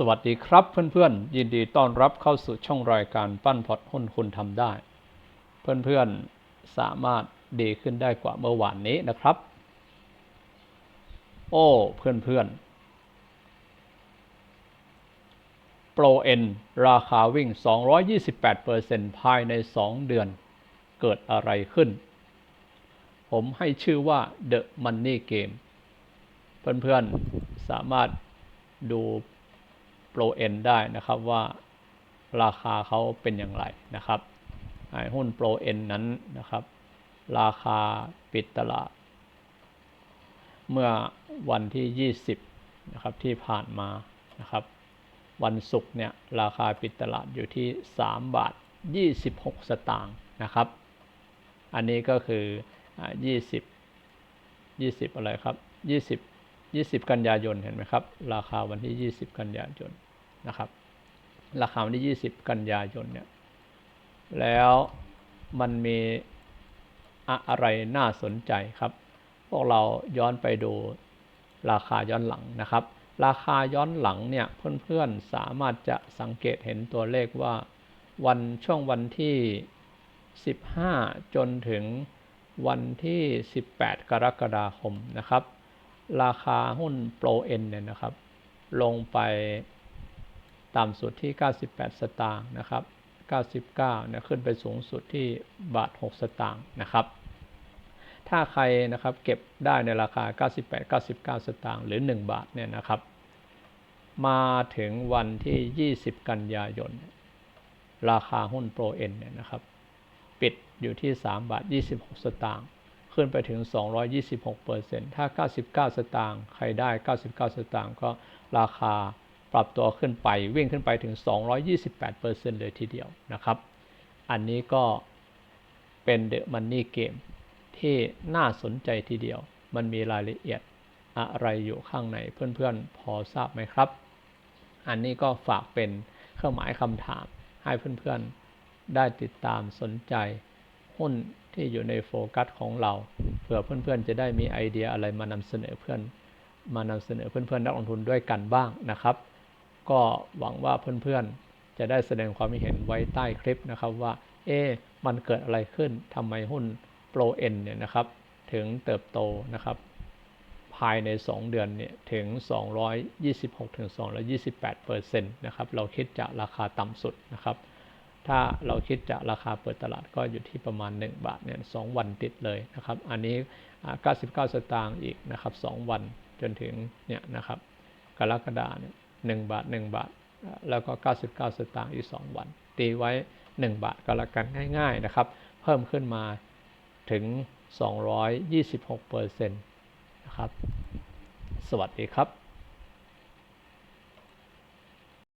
สวัสดีครับเพื่อนๆ ยินดีต้อนรับเข้าสู่ช่องรายการปั้นพอร์ตหุ้นคุณทำได้ เพื่อนๆสามารถดีขึ้นได้กว่าเมื่อวานนี้นะครับ โอ้เพื่อนๆโปรเอ็นราคาวิ่ง 228%ภายใน 2 เดือนเกิดอะไรขึ้น ผมให้ชื่อว่า The Money Game เพื่อนๆสามารถดู โปรเอ็นได้นะครับว่าราคาเขาเป็นอย่างไรนะครับหุ้นโปรเอ็นนั้นนะครับ ราคาปิดตลาด เมื่อวันที่ 20นะครับที่ผ่านมานะครับ วันศุกร์เนี่ยราคาปิดตลาดอยู่ที่ 3 บาท 26 สตางค์นะครับ อันนี้ก็คือ 20 20 อะไรครับ 20 20 กันยายนเห็นไหมครับ ราคาวันที่ 20 กันยายน นะครับ ราคาวันที่ 20 กันยายนเนี่ย แล้วมันมีอะไรน่าสนใจครับ พวกเราย้อนไปดูราคาย้อนหลังนะครับ ราคาย้อนหลังเนี่ยเพื่อนๆสามารถจะสังเกตเห็นตัวเลขว่าวันช่วงวันที่ 15 จนถึงวันที่ 18 กรกฎาคมนะครับ ราคาหุ้นโปรเอ็นเนี่ยนะครับ ลงไป ต่ำสุดที่ 98 สตางค์นะครับ 99นี่ยขึ้นไปสูงสุดที่บาท 6 สตางค์นะครับ ถ้าใครนะครับเก็บได้ในราคา 98 99 สตางค์หรือ 1 บาทเนี่ยนะครับ มาถึงวันที่ 20 กันยายน ราคาหุ้นโปรเอ็นเนี่ยนะครับ ปิดอยู่ที่ 3 บาท 26 สตางค์ขึ้นไปถึง 226%ถ้า 99 สตางค์ใครได้ 99 สตางค์ก็ราคา ปรับตัวขึ้นไปวิ่งขึ้นไปถึง 228%เลยทีเดียวนะครับ อันนี้ก็เป็นเดอะมันนี่เกมที่น่าสนใจทีเดียว มันมีรายละเอียดอะไรอยู่ข้างในเพื่อนๆ พอทราบไหมครับ อันนี้ก็ฝากเป็นเครื่องหมายคำถาม ให้เพื่อนๆ ได้ติดตามสนใจหุ้นที่อยู่ในโฟกัสของเรา เผื่อเพื่อนๆ จะได้มีไอเดียอะไรมานำเสนอเพื่อนมานำเสนอเพื่อนๆ นักลงทุนด้วยกันบ้างนะครับ ก็หวังว่าเพื่อนๆ จะได้แสดงความเห็นไว้ใต้คลิปนะครับว่า เอ๊มันเกิดอะไรขึ้นทำไมหุ้นโปรเอ็นเนี่ยนะครับ ถึงเติบโตนะครับ ภายใน 2 เดือนเนี่ยถึง 226ถึง228เปอร์เซ็นต์นะครับ เราคิดจากราคาต่ำสุดนะครับ ถ้าเราคิดจากราคาเปิดตลาดก็อยู่ที่ประมาณ 1 บาทเนี่ยสวันติดเลยนะครับ อันนี้ 99 สตางค์อีกนะครับ 2 วันจนถึงเนี่ยนะครับกรกฎาเนี่ย 1 บาท 1 บาท แล้วก็ 99 สตางค์อีก 2 วัน ตีไว้ 1 บาทก็แล้วกันง่าย ๆนะครับ เพิ่มขึ้นมาถึง 226%นะครับ สวัสดีครับ